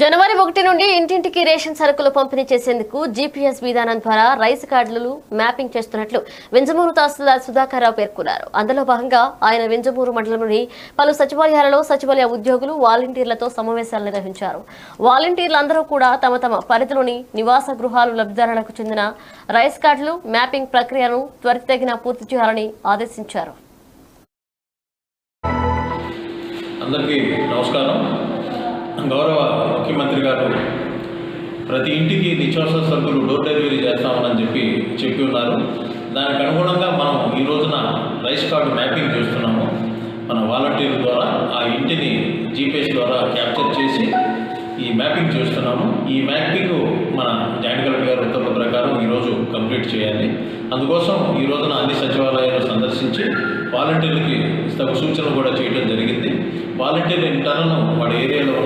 జనవరి ఒకటి నుండి ఇంటింటికి రేషన్ సరుకులు పంపిణీ చేసేందుకు జీపీఎస్ విధానం ద్వారా రైస్ కార్డులు మ్యాపింగ్ చేస్తున్నట్లు వెంజమూరు తహసీల్దార్ సుధాకర్ రావు పేర్కొన్నారు. అందులో భాగంగా ఆయన వెంజమూరు మండలంలోని పలు సచివాలయాలలో సచివాలయ ఉద్యోగులు వాలంటీర్లతో సమావేశాలు నిర్వహించారు. వాలంటీర్లందరూ కూడా తమ తమ పరిధిలోని నివాస గృహాలు లబ్ధిదారులకు చెందిన రైస్ కార్డులు మ్యాపింగ్ ప్రక్రియను త్వరితగిన పూర్తి చేయాలని ఆదేశించారు. అందరికీ నమస్కారం. గౌరవ ముఖ్యమంత్రి గారు ప్రతి ఇంటికి నిత్యావసర సరుకులు డోర్ డెలివరీ చేస్తామని చెప్పి చెప్పి ఉన్నారు. దానికి అనుగుణంగా మనం ఈ రోజున రైస్ కార్డు మ్యాపింగ్ చేస్తున్నాము. మన వాలంటీర్ ద్వారా ఆ ఇంటిని జీపీఎస్ ద్వారా క్యాప్చర్ చేసి ఈ మ్యాపింగ్ చేస్తున్నాము. ఈ మ్యాపింగ్ మన జాయింట్ కలెక్టర్ గారి ఉత్తర్వుల ప్రకారం ఈరోజు కంప్లీట్ చేయాలి. అందుకోసం ఈ రోజున అన్ని సచివాలయాలు సందర్శించి వాలంటీర్లకి తగు సూచనలు కూడా చేయడం జరిగింది. వాలంటీర్ ఇంటర్ను వాడి ఏరియాలో